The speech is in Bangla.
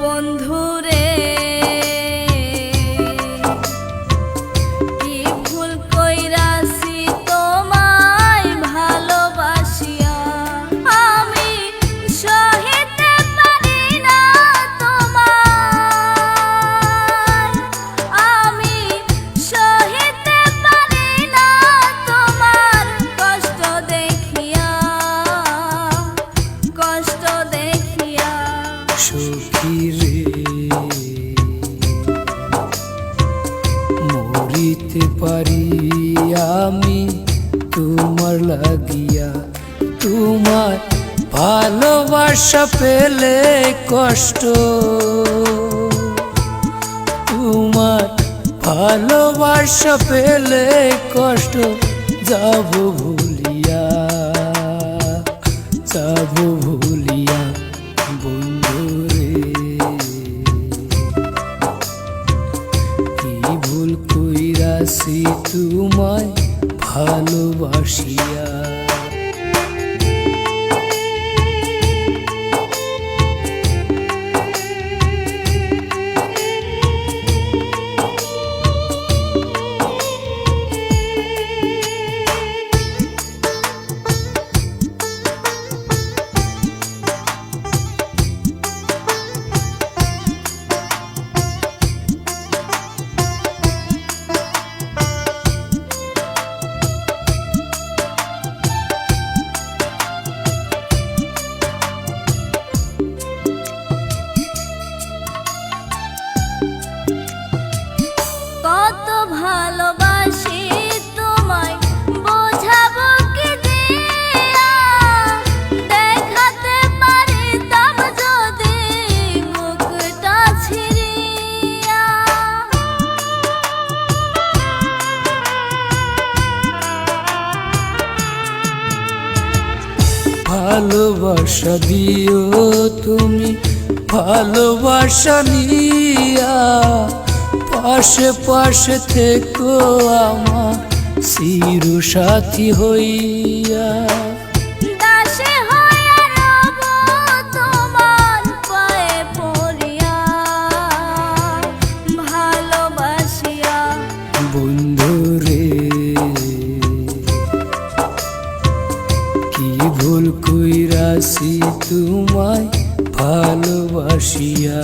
বন্ধুরে। পারি আমি তোমার লাগিয়া। তোমার ভালোবাসা পেলে কষ্ট। তোমার ভালোবাসা পেলে কষ্ট। যাব ভুলিয়া যাব ভুলিয়া। কইরাছি তোমায় ভালোবাসিয়া। ভালোবাসা দিও তুমি ভালোবাসা নিয়া পাশে পাশে থেকো আমার চির সাথী হইয়া। ভুল কইরাছি তোমায় ভালোবাসিয়া।